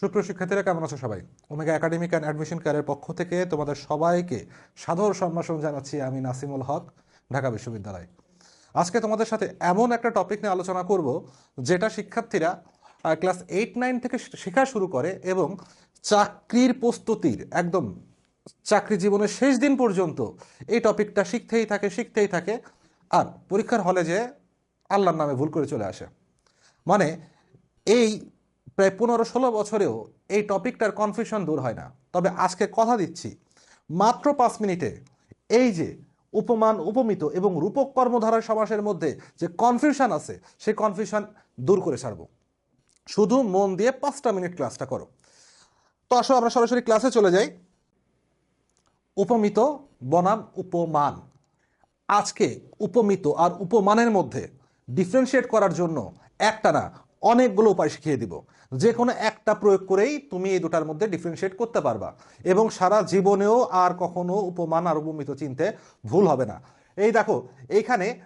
সুপ্রিয় শিক্ষার্থীরা, কেমন আছো সবাই? ওমেগা একাডেমিক অ্যান্ড অ্যাডমিশন কেয়ারের পক্ষ থেকে তোমাদের সবাইকে সাদর সম্ভাষণ জানাচ্ছি আমি নাসিমুল হক, ঢাকা বিশ্ববিদ্যালয়। আজকে তোমাদের সাথে এমন একটা টপিক নিয়ে আলোচনা করব, যেটা শিক্ষার্থীরা ক্লাস এইট নাইন থেকে শেখা শুরু করে এবং চাকরির প্রস্তুতির একদম চাকরি জীবনের শেষ দিন পর্যন্ত এই টপিকটা শিখতেই থাকে শিখতেই থাকে। আর পরীক্ষার হলে যে আল্লাহর নামে ভুল করে চলে আসে। মানে এই প্রায় পনেরো ষোলো বছরেও এই টপিকটার কনফিউশন দূর হয় না। তবে আজকে কথা দিচ্ছি, মাত্র পাঁচ মিনিটে এই যে উপমান উপমিত এবং রূপক কর্মধারার সমাসের মধ্যে যে কনফিউশন আছে, সেই কনফিউশন দূর করে ছাড়বো। শুধু মন দিয়ে পাঁচটা মিনিট ক্লাসটা করো। তো আসো, আমরা সরাসরি ক্লাসে চলে যাই। উপমিত বনাম উপমান। আজকে উপমিত আর উপমানের মধ্যে ডিফারেন্সিয়েট করার জন্য একটা না অনেকগুলো উপায় শিখিয়ে দিব। যে কোনো একটা প্রয়োগ করেই তুমি এই দুটার মধ্যে ডিফারেন্সিয়েট করতে পারবা এবং সারা জীবনেও আর কখনো উপমান আর উপমিত চিনতে ভুল হবে না। এই দেখো, এইখানে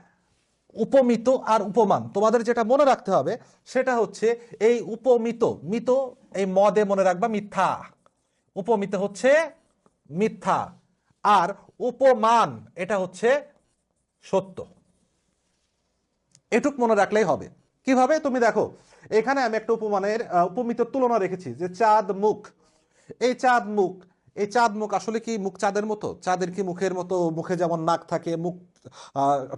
উপমিত আর উপমান, তোমাদের যেটা মনে রাখতে হবে সেটা হচ্ছে এই উপমিত, মিত এই মদে মনে রাখবা মিথ্যা। উপমিত হচ্ছে মিথ্যা আর উপমান, এটা হচ্ছে সত্য। এটুক মনে রাখলেই হবে। কীভাবে? তুমি দেখো, এখানে আমি একটা উপমানের উপমিত তুলনা রেখেছি, যে চাঁদ মুখ। এই চাঁদ মুখ, এই চাঁদ মুখ আসলে কি মুখ চাঁদের মতো? চাঁদের কি মুখের মতো? মুখে যেমন নাক থাকে, মুখ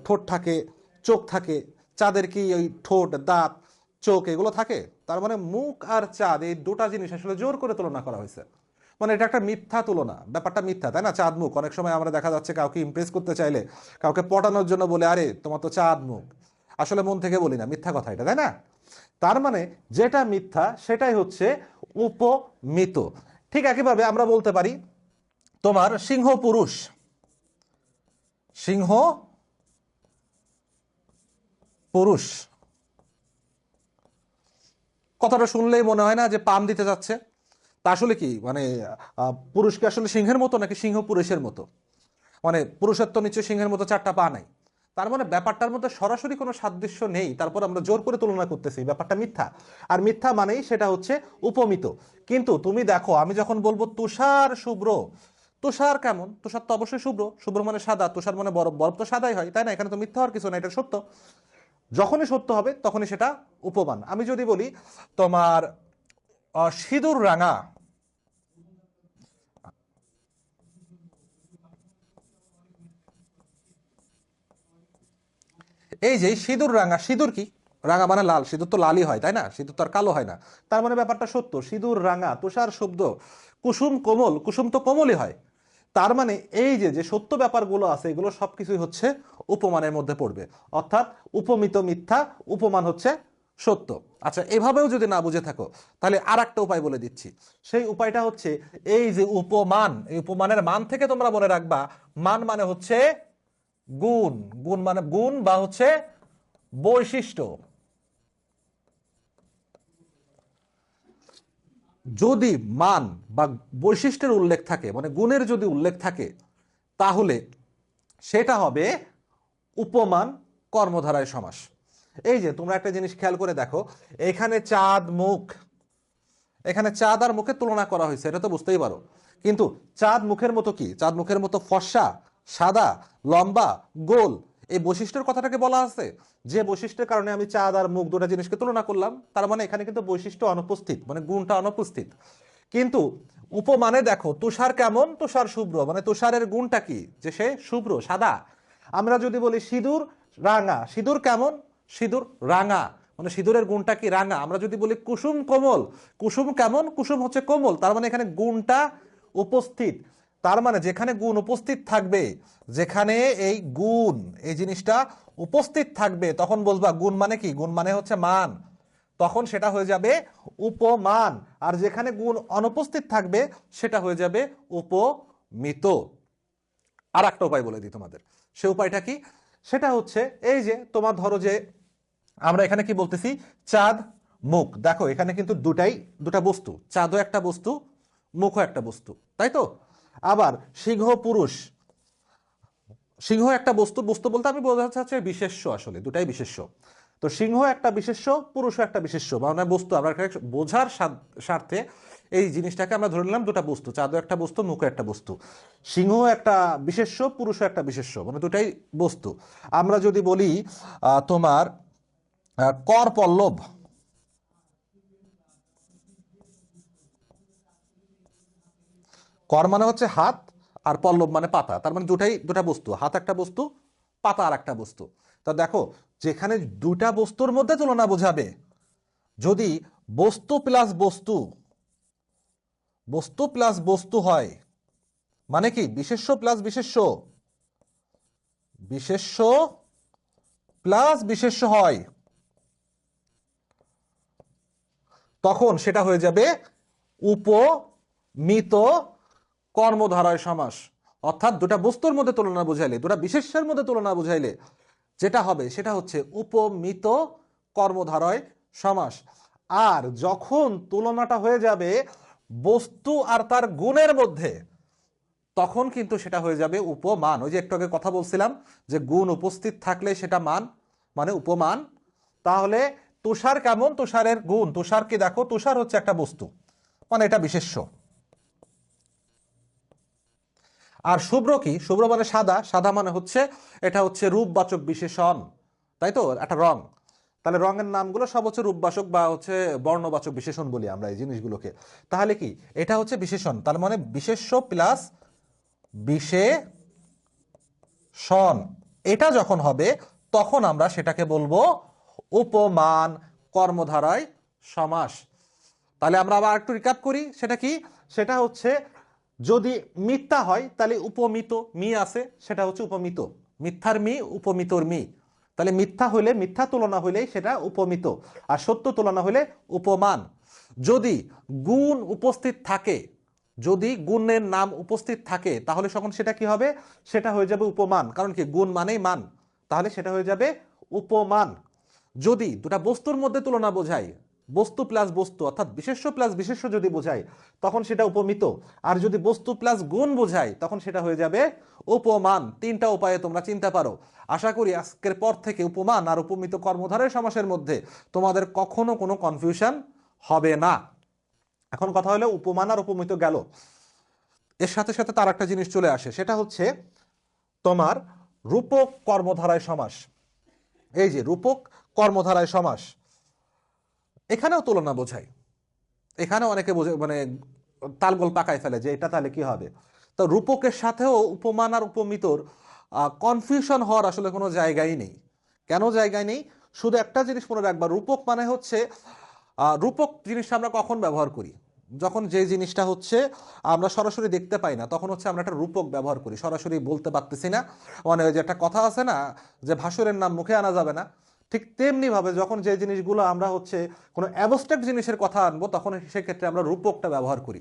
ঠোঁট থাকে, চোখ থাকে, চাঁদের কি ওই ঠোঁট, দাঁত, চোখ এগুলো থাকে? তার মানে মুখ আর চাঁদ, এই দুটা জিনিস আসলে জোর করে তুলনা করা হয়েছে। মানে এটা একটা মিথ্যা তুলনা, ব্যাপারটা মিথ্যা, তাই না? চাঁদ মুখ, অনেক সময় আমরা দেখা যাচ্ছে কাউকে ইমপ্রেস করতে চাইলে, কাউকে পটানোর জন্য বলে, আরে, তোমার তো চাঁদ মুখ। আসলে মন থেকে বলি না, মিথ্যা কথা এটা, তাই না? তার মানে যেটা মিথ্যা সেটাই হচ্ছে উপমিত। ঠিক একইভাবে আমরা বলতে পারি তোমার সিংহ পুরুষ। সিংহ পুরুষ। কথাটা শুনলেই মনে হয় না যে পাম দিতে যাচ্ছে। তা আসলে কি? মানে পুরুষকে আসলে সিংহের মতো নাকি সিংহ পুরুষের মতো? মানে পুরুষের তো নিশ্চয় সিংহের মতো চারটা পা নাই। তার মানে ব্যাপারটার মধ্যে সরাসরি কোনো সাদৃশ্য নেই। তারপর আমরা জোর করে তুলনা করতেছি, ব্যাপারটা মিথ্যা। আর মিথ্যা মানেই সেটা হচ্ছে উপমিত। কিন্তু তুমি দেখো, আমি যখন বলব তুষার শুভ্র, তুষার কেমন? তুষার তো অবশ্যই শুভ্র। শুভ্র মানে সাদা, তুষার মানে বরফ। বরফ তো সাদাই হয়, তাই না? এখানে তো মিথ্যা হওয়ার কিছু না এটা সত্য। যখনই সত্য হবে, তখনই সেটা উপমান। আমি যদি বলি তোমার সিঁদুর রাঙা এই যে সিঁদুর রাঙা, সিঁদুর কি? রাঙা মানে লাল, সিঁদুর তো লালই হয়, তাই না? সিঁদুর তো আর কালো হয় না। তার মানে ব্যাপারটা সত্য, সিঁদুর রাঙা, তুষার শব্দ, কুসুম কোমল, কুসুম তো কোমলই হয়। তার মানে এই যে যে সত্য ব্যাপারগুলো আছে, এগুলো সব কিছুই হচ্ছে উপমানের মধ্যে পড়বে। অর্থাৎ উপমিত মিথ্যা, উপমান হচ্ছে সত্য। আচ্ছা এভাবেও যদি না বুঝে থাকো, তাহলে আর একটা উপায় বলে দিচ্ছি। সেই উপায়টা হচ্ছে, এই যে উপমান, এই উপমানের মান থেকে তোমরা মনে রাখবা, মান মানে হচ্ছে গুণ গুণ মানে গুণ বা হচ্ছে বৈশিষ্ট্য। যদি মান বা বৈশিষ্ট্যের উল্লেখ থাকে মানে গুণের যদি উল্লেখ থাকে, তাহলে সেটা হবে উপমান কর্মধারায় সমাস। এই যে, তোমরা একটা জিনিস খেয়াল করে দেখো, এখানে চাঁদ মুখ। এখানে চাঁদ আর মুখের তুলনা করা হয়েছে, এটা তো বুঝতেই পারো। কিন্তু চাঁদ মুখের মতো কি? চাঁদ মুখের মতো ফর্সা সাদা, লম্বা, গোল এই বৈশিষ্ট্যের কথাটাকে বলা আছে। যে বৈশিষ্ট্যের কারণে আমি চাঁদ আর মুখ দুটা জিনিসকে তুলনা করলাম, তার মানে এখানে কিন্তু বৈশিষ্ট্য অনুপস্থিত মানে গুণটা অনুপস্থিত। কিন্তু উপমানে দেখো, তুষার কেমন? তুষার শুভ্র মানে তুষারের গুণটা কি? যে সে শুভ্র, সাদা। আমরা যদি বলি সিঁদুর, রাঙা। সিঁদুর কেমন? সিঁদুর রাঙা। মানে সিঁদুরের গুণটা কি? রাঙা। আমরা যদি বলি কুসুম কোমল, কুসুম কেমন? কুসুম হচ্ছে কোমল, তার মানে এখানে গুণটা উপস্থিত। তার মানে যেখানে গুণ উপস্থিত থাকবে, যেখানে এই গুণ, এই জিনিসটা উপস্থিত থাকবে, তখন বলবা গুণ মানে কি? গুণ মানে হচ্ছে মান। তখন সেটা হয়ে যাবে উপমান। আর যেখানে গুণ অনুপস্থিত থাকবে, সেটা হয়ে যাবে উপমিত। আর একটা উপায় বলে দিই তোমাদের। সে উপায়টা কি? সেটা হচ্ছে এই যে তোমার ধরো যে আমরা এখানে কি বলতেছি? চাঁদ, মুখ। দেখো, এখানে কিন্তু দুটাই, দুটা বস্তু। চাঁদও একটা বস্তু, মুখও একটা বস্তু। তাই তো? আবার সিংহ পুরুষ। সিংহ একটা বস্তু বস্তু বলতে আমি বোঝাতে চাচ্ছি বিশেষ্য আসলে, দুটাই বিশেষ্য। তো সিংহ একটা বিশেষ্য, পুরুষও একটা বিশেষ্য মানে বস্তু, আমরা বোঝার স্বার্থে এই জিনিসটাকে আমরা ধরে নিলাম দুটা বস্তু, চাঁদও একটা বস্তু, মুখও একটা বস্তু। সিংহ একটা বিশেষ্য, পুরুষও একটা বিশেষ্য মানে দুটাই বস্তু। আমরা যদি বলি তোমার কর পল্লব। কর মানে হচ্ছে হাত আর পল্লব মানে পাতা। তার মানে দুটাই, দুটা বস্তু, হাত একটা বস্তু, পাতা আর একটা বস্তু। তা দেখো, যেখানে দুটা বস্তুর মধ্যে তুলনা বোঝাবে, যদি বস্তু প্লাস বস্তু বস্তু প্লাস বস্তু হয় মানে কি? বিশেষ্য প্লাস বিশেষ্য। বিশেষ্য প্লাস বিশেষ্য হয়। তখন সেটা হয়ে যাবে উপমিত কর্মধারয় সমাস। অর্থাৎ দুটা বস্তুর মধ্যে তুলনা বুঝাইলে, দুটা বিশেষের মধ্যে তুলনা বুঝাইলে যেটা হবে সেটা হচ্ছে উপমিত কর্মধারয় সমাস। আর যখন তুলনাটা হয়ে যাবে বস্তু আর তার গুণের মধ্যে, তখন কিন্তু সেটা হয়ে যাবে উপমান। ওই যে একটু আগে কথা বলছিলাম যে গুণ উপস্থিত থাকলে সেটা মান মানে উপমান। তাহলে তুষার কেমন? তুষারের গুণ। তুষারকে দেখো? তুষার হচ্ছে একটা বস্তু মানে এটা বিশেষ্য। আর শুভ্র কি? শুভ্র মানে সাদা সাদা মানে হচ্ছে, এটা হচ্ছে রূপবাচক বিশেষণ। তাই তো? একটা রং। তাহলে রঙের নামগুলো সব হচ্ছে রূপবাচক বা হচ্ছে বর্ণবাচক বিশেষণ বলি আমরা এই জিনিসগুলোকে। তাহলে কি? এটা হচ্ছে বিশেষণ। তার মানে বিশেষ্য প্লাস বিশেষণ। এটা যখন হবে, তখন আমরা সেটাকে বলব উপমান, কর্মধারায় সমাস। তাহলে আমরা আবার একটু রিকাপ করি। সেটা কি? সেটা হচ্ছে যদি মিথ্যা হয়, তাহলে উপমিত মি আছে, সেটা হচ্ছে উপমিত। মিথ্যার মি, উপমিতর মি। তাহলে মিথ্যা হইলে মিথ্যা তুলনা হইলেই সেটা উপমিত, আর সত্য তুলনা হইলে উপমান। যদি গুণ উপস্থিত থাকে, যদি গুণের নাম উপস্থিত থাকে, তাহলে তখন সেটা কি হবে? সেটা হয়ে যাবে উপমান। কারণ কি? গুণ মানেই মান। তাহলে সেটা হয়ে যাবে উপমান। যদি দুটা বস্তুর মধ্যে তুলনা বোঝায় বস্তু প্লাস বস্তু, অর্থাৎ বিশেষ্য প্লাস বিশেষ্য যদি বোঝায় তখন সেটা উপমিত। আর যদি বস্তু প্লাস গুণ বোঝায় তখন সেটা হয়ে যাবে উপমান। তিনটা উপায়ে তোমরা চিনতে পারো। আশা করি আজকের পর থেকে উপমান আর উপমিত কর্মধারের সমাসের মধ্যে তোমাদের কখনো কোনো কনফিউশন হবে না। এখন কথা হলো, উপমান আর উপমিত গেল। এর সাথে সাথে তার একটা জিনিস চলে আসে, সেটা হচ্ছে তোমার রূপক কর্মধারায় সমাস। এই যে রূপক কর্মধারায় সমাস এখানেও তুলনা বোঝায়। এখানেও অনেকে বোঝে মানে তালগোল পাকায় ফেলে যে এটা তাহলে কি হবে? তো রূপকের সাথেও উপমান আর উপমিতর কনফিউশন হওয়ার আসলে কোনো জায়গাই নেই। কেন জায়গায় নেই? শুধু একটা জিনিস মনে রাখবা, রূপক মানে হচ্ছে রূপক জিনিসটা আমরা কখন ব্যবহার করি? যখন যে জিনিসটা হচ্ছে আমরা সরাসরি দেখতে পাই না, তখন হচ্ছে আমরা একটা রূপক ব্যবহার করি। সরাসরি বলতে পারতেছি না। মানে ওই যে একটা কথা আছে না, যে ভাসুরের নাম মুখে আনা যাবে না। ঠিক তেমনি ভাবে যখন যে জিনিসগুলো আমরা হচ্ছে কোনো অ্যাবস্ট্রাক্ট জিনিসের কথা আনব, তখন সেক্ষেত্রে আমরা রূপকটা ব্যবহার করি।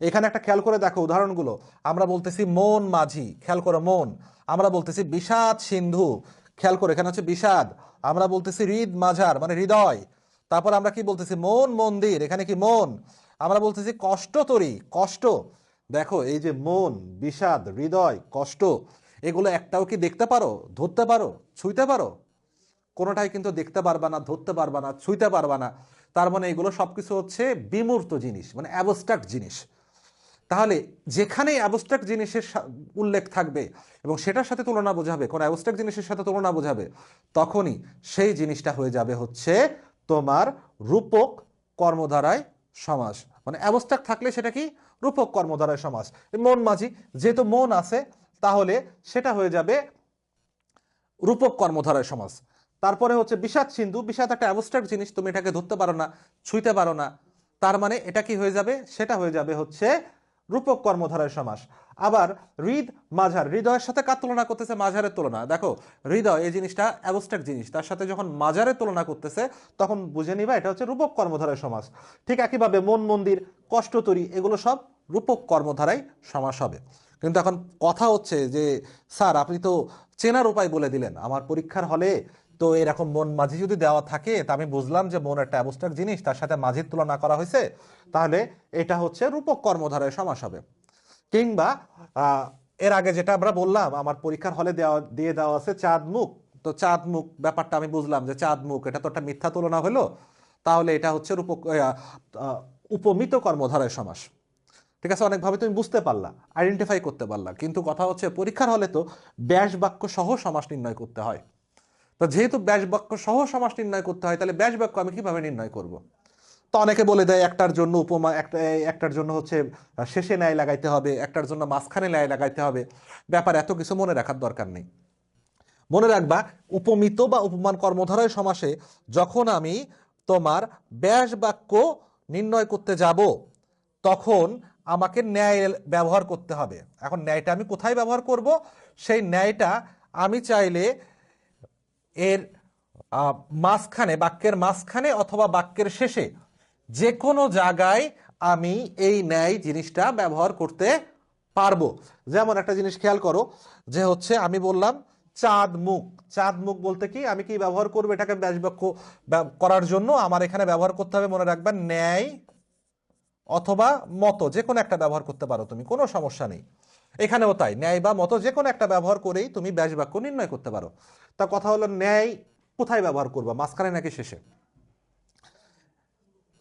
এখানে একটা খেয়াল করে দেখো উদাহরণগুলো। আমরা বলতেছি মন মাঝি, খেয়াল করো মন। আমরা বলতেছি বিষাদ সিন্ধু, খেয়াল করে এখানে হচ্ছে বিষাদ। আমরা বলতেছি হৃদ মাঝার মানে হৃদয়। তারপর আমরা কি বলতেছি? মন মন্দির, এখানে কি মন? আমরা বলতেছি কষ্ট তরি, কষ্ট। দেখো এই যে মন, বিষাদ, হৃদয়, কষ্ট, এগুলো একটাও কি দেখতে পারো, ধরতে পারো, ছুঁইতে পারো? কোনোটাই কিন্তু দেখতে পারবা না, ধরতে পারবা না, ছুঁইতে পারবা না। তার মানে এগুলো সব কিছু হচ্ছে বিমূর্ত জিনিস মানে অ্যাবস্ট্রাক্ট জিনিস। তাহলে যেখানেই অ্যাবস্ট্রাক্ট জিনিসের উল্লেখ থাকবে এবং সেটার সাথে তুলনা বোঝাবে, কোনো অ্যাবস্ট্রাক্ট জিনিসের সাথে তুলনা বোঝাবে, তখনই সেই জিনিসটা হয়ে যাবে হচ্ছে তোমার রূপক কর্মধারায় সমাস। মানে অ্যাবস্ট্রাক্ট থাকলে সেটা কি? রূপক কর্মধারায় সমাস। মন মাঝি, যেহেতু মন আছে, তাহলে সেটা হয়ে যাবে রূপক কর্মধারায় সমাস। তারপরে হচ্ছে বিষাদ সিন্ধু, বিষাদ একটা অ্যাবস্ট্রাক্ট জিনিস, তুমি এটাকে ধরতে পারো না, ছুঁইতে পারো না। তার মানে এটা কি হয়ে যাবে? সেটা হয়ে যাবে হচ্ছে রূপক কর্মধারায় সমাস। আবার হৃদ, মাঝার, হৃদয়ের সাথে কার তুলনা করতেছে? মাঝারের তুলনা। দেখো, হৃদয় এই জিনিসটা অ্যাবস্ট্রাক্ট জিনিস। তার সাথে যখন মাঝারের তুলনা করতেছে, তখন বুঝে নিবা এটা হচ্ছে রূপক কর্মধারায় সমাস। ঠিক একইভাবে মন, মন্দির কষ্টতরী এগুলো সব রূপক কর্মধারায় সমাস হবে। কিন্তু এখন কথা হচ্ছে যে, স্যার, আপনি তো চেনার উপায় বলে দিলেন। আমার পরীক্ষার হলে তো এরকম মন মাঝি যদি দেওয়া থাকে তা আমি বুঝলাম যে মন একটা অ্যাবস্ট্রাক্ট জিনিস তার সাথে মাঝির তুলনা করা হয়েছে তাহলে এটা হচ্ছে রূপক কর্মধারায় সমাস হবে। কিংবা এর আগে যেটা আমরা বললাম আমার পরীক্ষার হলে দেওয়া দিয়ে দেওয়া আছে চাঁদ মুখ। তো চাঁদ মুখ ব্যাপারটা আমি বুঝলাম যে চাঁদ মুখ এটা তো একটা মিথ্যা তুলনা হলো তাহলে এটা হচ্ছে রূপ আহ, আহ, উপমিত কর্মধারায় সমাস। ঠিক আছে অনেকভাবে তুমি বুঝতে পারলা আইডেন্টিফাই করতে পারলা কিন্তু কথা হচ্ছে পরীক্ষার হলে তো ব্যাস বাক্য সহ সমাস নির্ণয় করতে হয়। তো যেহেতু ব্যাস বাক্য সহ সমাস নির্ণয় করতে হয়, তাহলে ব্যাস বাক্য আমি কীভাবে নির্ণয় করব? তো অনেকে বলে দেয়, একটার জন্য উপমা, একটা, একটার জন্য হচ্ছে শেষে ন্যায় লাগাইতে হবে, একটার জন্য মাঝখানে ন্যায় লাগাইতে হবে। ব্যাপার এত কিছু মনে রাখার দরকার নেই। মনে রাখবা, উপমিত বা উপমান কর্মধারয় সমাসে যখন আমি তোমার ব্যাস বাক্য নির্ণয় করতে যাব, তখন আমাকে ন্যায় ব্যবহার করতে হবে। এখন ন্যায়টা আমি কোথায় ব্যবহার করব? সেই ন্যায়টা আমি চাইলে এর মাঝখানে, বাক্যের মাঝখানে অথবা বাক্যের শেষে যে কোনো জায়গায় আমি এই ন্যায় জিনিসটা ব্যবহার করতে পারব। যেমন একটা জিনিস খেয়াল করো, যে হচ্ছে আমি বললাম চাঁদ মুখ। চাঁদ মুখ বলতে কি? আমি কি ব্যবহার করব এটাকে ব্যাস বাক্য করার জন্য? আমার এখানে ব্যবহার করতে হবে, মনে রাখবেন, ন্যায় অথবা মতো। যে কোনো একটা ব্যবহার করতে পারো তুমি, কোনো সমস্যা নেই। এখানেও তাই, ন্যায় বা মতো যে কোনো একটা ব্যবহার করেই তুমি ব্যাস বাক্য নির্ণয় করতে পারো। তা কথা হলো ন্যায় কোথায় ব্যবহার করবা? মাঝখানে নাকি শেষে?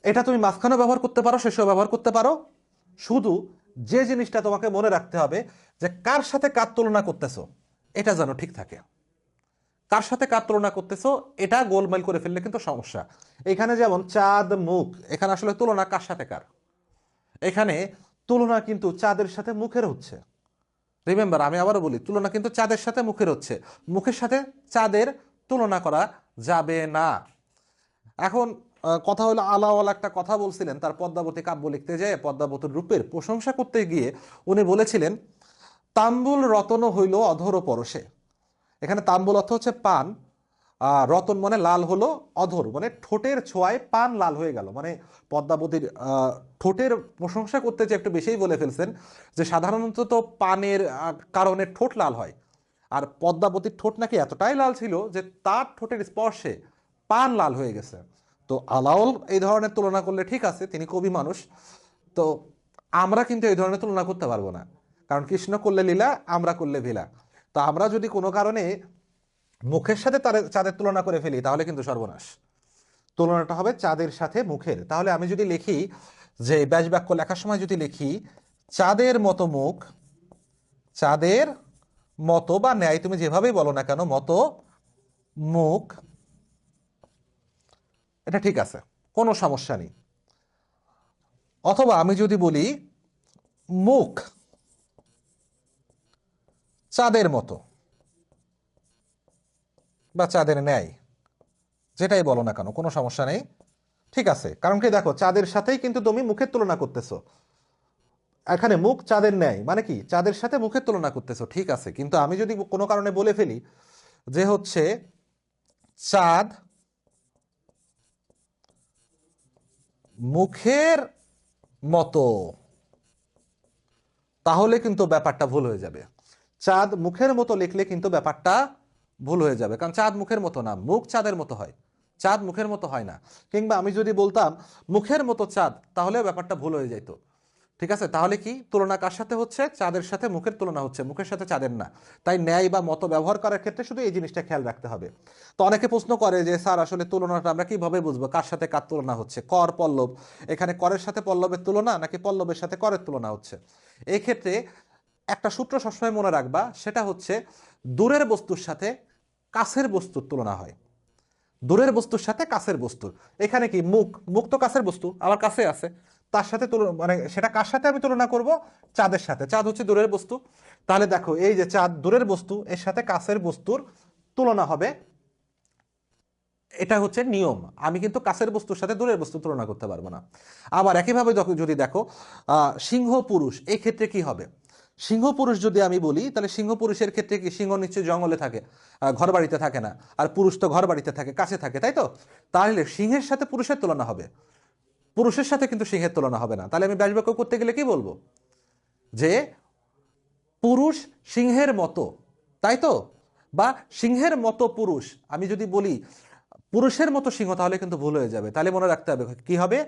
এটা তুমি মাঝখানেও ব্যবহার করতে পারো, শেষেও ব্যবহার করতে পারো। শুধু যে জিনিসটা তোমাকে মনে রাখতে হবে যে কার সাথে কার তুলনা করতেছো, এটা যেন ঠিক থাকে। কার সাথে কার তুলনা করতেছো, এটা গোলমাল করে ফেললে কিন্তু সমস্যা। এখানে যেমন চাঁদ, মুখ, এখানে আসলে তুলনা কার সাথে কার? এখানে তুলনা কিন্তু চাঁদের সাথে মুখের হচ্ছে। রিমেম্বার আমি আবারও বলি, তুলনা কিন্তু চাঁদের সাথে মুখের হচ্ছে। মুখের সাথে চাঁদের তুলনা করা যাবে না। এখন কথা হলো আলাওয়াল একটা কথা বলছিলেন, তার পদ্মাবতী কাব্য লিখতে যেয়ে পদ্মাবতীর রূপের প্রশংসা করতে গিয়ে উনি বলেছিলেন, তাম্বুল রতন হইল অধর পরশে এখানে তাম্বুল অর্থ হচ্ছে পান রতন মানে লাল হলো অধর মানে ঠোঁটের ছোঁয়ায় পান লাল হয়ে গেল। মানে পদ্মাবতীর ঠোঁটের প্রশংসা করতে যে একটু বেশিই বলে ফেলছেন, যে সাধারণত তো পানের কারণে ঠোঁট লাল হয়। আর পদ্মাবতীর ঠোঁট নাকি এতটাই লাল ছিল যে তার ঠোঁটের স্পর্শে পান লাল হয়ে গেছে। তো আলাওল এই ধরনের তুলনা করলে ঠিক আছে, তিনি কবি মানুষ। তো আমরা কিন্তু এই ধরনের তুলনা করতে পারব না। কারণ কৃষ্ণ করলে লীলা, আমরা করলে ভিলা। তো আমরা যদি কোনো কারণে মুখের সাথে চাঁদের তুলনা করে ফেলি, তাহলে কিন্তু সর্বনাশ। তুলনাটা হবে চাঁদের সাথে মুখের। তাহলে আমি যদি লিখি যে ব্যাস বাক্য লেখার সময় যদি লিখি, চাঁদের মতো মুখ, চাঁদের মতো বা ন্যায়, তুমি যেভাবেই বলো না কেন, মতো মুখ, এটা ঠিক আছে, কোনো সমস্যা নেই। অথবা আমি যদি বলি, মুখ, চাঁদের মতো। বা চাঁদের ন্যায়। যেটাই বলো না কেন, কোনো সমস্যা নেই। ঠিক আছে, কারণ কি দেখো, চাঁদের সাথেই কিন্তু তুমি মুখের তুলনা করতেছো। এখানে মুখ চাঁদের ন্যায় মানে কি? চাঁদের সাথে মুখের তুলনা করতেছো, ঠিক আছে। কিন্তু আমি যদি কোনো কারণে বলে ফেলি যে হচ্ছে চাঁদ মুখের মতো, তাহলে কিন্তু ব্যাপারটা ভুল হয়ে যাবে। চাঁদ মুখের মতো লিখলে কিন্তু ব্যাপারটা ভুল হয়ে যাবে। কারণ চাঁদ মুখের মতো না, মুখ চাঁদের মতো হয়। চাঁদ মুখের মতো হয় না। কিংবা আমি যদি বলতাম, মুখের মতো চাঁদ তাহলে ব্যাপারটা ভুল হয়ে যেত ঠিক আছে? তাহলে কি? তুলনা কার সাথে হচ্ছে? চাঁদের সাথে মুখের তুলনা হচ্ছে। মুখের সাথে চাঁদের না। তাই ন্যায় বা মত ব্যবহার করার ক্ষেত্রে শুধু এই জিনিসটা খেয়াল রাখতে হবে। তো অনেকে প্রশ্ন করে যে, স্যার, আসলে তুলনাটা আমরা কীভাবে বুঝব? কার সাথে কার তুলনা হচ্ছে? কর, পল্লব। এখানে করের সাথে পল্লবের তুলনা নাকি পল্লবের সাথে করের তুলনা হচ্ছে? এই ক্ষেত্রে একটা সূত্র সবসময় মনে রাখবা, সেটা হচ্ছে দূরের বস্তুর সাথে কাছের বস্তুর তুলনা হয়। দূরের বস্তুর সাথে কাছের বস্তুর এখানে কি মুখ? মুখ তো কাছের বস্তু আমার কাছে আছে। তার সাথে তুলনা মানে সেটা কার সাথে আমি তুলনা করব? চাঁদের সাথে। চাঁদ হচ্ছে দূরের বস্তু। তাহলে দেখো, এই যে চাঁদ দূরের বস্তু, এর সাথে কাছের বস্তুর তুলনা হবে। এটা হচ্ছে নিয়ম। আমি কিন্তু কাছের বস্তুর সাথে দূরের বস্তু তুলনা করতে পারব না। আবার একইভাবে যদি দেখো সিংহ পুরুষ এই ক্ষেত্রে কি হবে? সিংহ পুরুষ যদি আমি বলি, তাহলে সিংহ পুরুষের ক্ষেত্রে কি সিংহ নিশ্চয়ই জঙ্গলে থাকে ঘর বাড়িতে থাকে না, আর পুরুষ তো ঘর বাড়িতে থাকে, কাছে থাকে, তাই তো? তাহলে সিংহের সাথে পুরুষের তুলনা হবে। পুরুষের সাথে কিন্তু সিংহের তুলনা হবে না। তাহলে আমি ব্যাসবাক্য করতে গেলে কি বলব? যে পুরুষ সিংহের মতো, তাই তো? বা সিংহের মতো পুরুষ, আমি যদি বলি পুরুষের মতো সিংহ, তাহলে কিন্তু ভুল হয়ে যাবে। তাহলে মনে রাখতে হবে, কি হবে?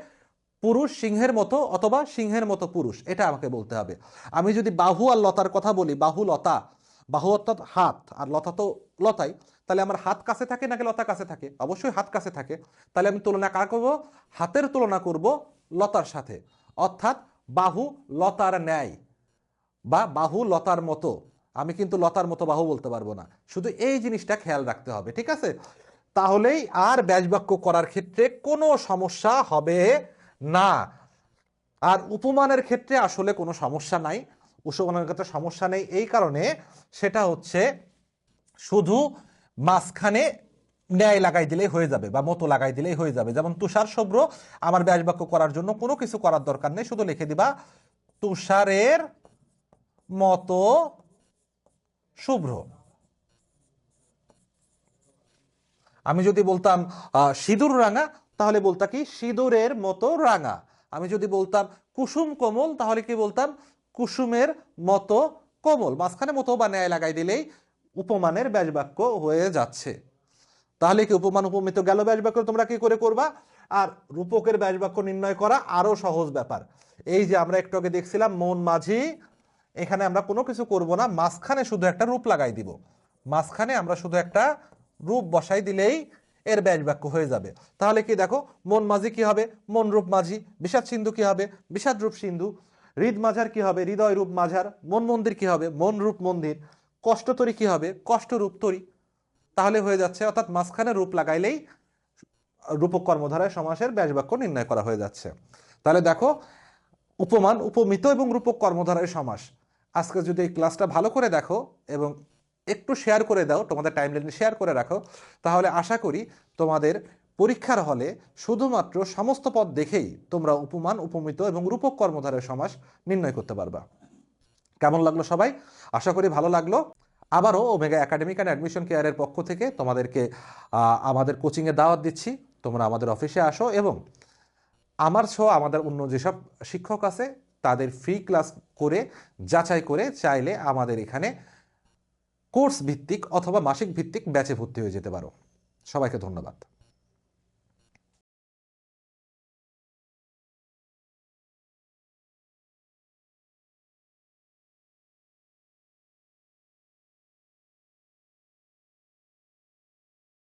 পুরুষ সিংহের মতো অথবা সিংহের মতো পুরুষ, এটা আমাকে বলতে হবে। আমি যদি বাহু আর লতার কথা বলি, বাহু লতা, বাহু অর্থাৎ হাত, আর লতা তো লতাই, তাহলে আমার হাত কাছে থাকে নাকি লতা কাছে থাকে? অবশ্যই হাত কাছে থাকে। তাহলে আমি তুলনা কার করব? হাতের তুলনা করব লতার সাথে। অর্থাৎ বাহু লতার ন্যায়, বা বাহু লতার মতো। আমি কিন্তু লতার মতো বাহু বলতে পারব না। শুধু এই জিনিসটা খেয়াল রাখতে হবে, ঠিক আছে? তাহলেই আর ব্যাসবাক্য করার ক্ষেত্রে কোনো সমস্যা হবে না। আর উপমানের ক্ষেত্রে আসলে কোনো সমস্যা নাই। উপমানের ক্ষেত্রে সমস্যা নেই এই কারণে সেটা হচ্ছে শুধু মাঝখানে ন্যায় লাগাই দিলেই হয়ে যাবে বা মতো লাগাই দিলেই হয়ে যাবে। যেমন তুষার শুভ্র, আমার ব্যাসবাক্য করার জন্য কোনো কিছু করার দরকার নেই, শুধু লিখে দিবা, তুষারের মতো শুভ্র। আমি যদি বলতাম সিঁদুর রাঙা তাহলে বলতা কি? সিঁদুরের মতো রাঙা। আমি যদি বলতাম কুসুম কোমল, তাহলে কি বলতাম? কুসুমের মতো কোমল। মাঝখানে মতো বা ন্যায় লাগাই দিলেই উপমানের ব্যাসবাক্য হয়ে যাচ্ছে। তাহলে কি উপমান উপমিত গেল ব্যাসবাক্য? তোমরা কি করে করবা? আর রূপকের ব্যাসবাক্য নির্ণয় করা আরও সহজ ব্যাপার। এই যে আমরা একটু আগে দেখছিলাম, মন মাঝি, এখানে আমরা কোনো কিছু করব না। মাঝখানে শুধু একটা রূপ লাগাই দিব। মাঝখানে আমরা শুধু একটা রূপ বসাই দিলেই এর ব্যাসবাক্য হয়ে যাবে। তাহলে কি দেখো, মন মাঝি কি হবে? মন রূপ মাঝি। বিষাদ সিন্ধু কি হবে? বিষাদ রূপ সিন্ধু। হৃদ মাঝার কি হবে? হৃদয় রূপ মাঝার। মন মন্দির কি হবে? মন রূপ মন্দির। কষ্টতরি কি হবে? কষ্ট রূপ তরি। তাহলে হয়ে যাচ্ছে, অর্থাৎ মাঝখানে রূপ লাগাইলেই রূপক কর্মধারায় সমাসের ব্যাস বাক্য নির্ণয় করা হয়ে যাচ্ছে। তাহলে দেখো, উপমান, উপমিত এবং রূপক কর্মধারায় সমাস। আজকে যদি এই ক্লাসটা ভালো করে দেখো এবং একটু শেয়ার করে দাও, তোমাদের টাইম লাইনে শেয়ার করে রাখো। তাহলে আশা করি তোমাদের পরীক্ষার হলে শুধুমাত্র সমস্ত পদ দেখেই তোমরা উপমান, উপমিত এবং রূপক কর্মধারায় সমাস নির্ণয় করতে পারবা। কেমন লাগল সবাই? আশা করি ভালো লাগল। আবারও ওমেগা একাডেমিক অ্যান্ড অ্যাডমিশন কেয়ারের পক্ষ থেকে তোমাদেরকে আমাদের কোচিংয়ে দাওয়াত দিচ্ছি। তোমরা আমাদের অফিসে আসো এবং আমার সহ আমাদের অন্য যেসব শিক্ষক আছে, তাদের ফ্রি ক্লাস করে, যাচাই করে চাইলে আমাদের এখানে কোর্স ভিত্তিক অথবা মাসিক ভিত্তিক ব্যাচে ভর্তি হয়ে যেতে পারো। সবাইকে ধন্যবাদ।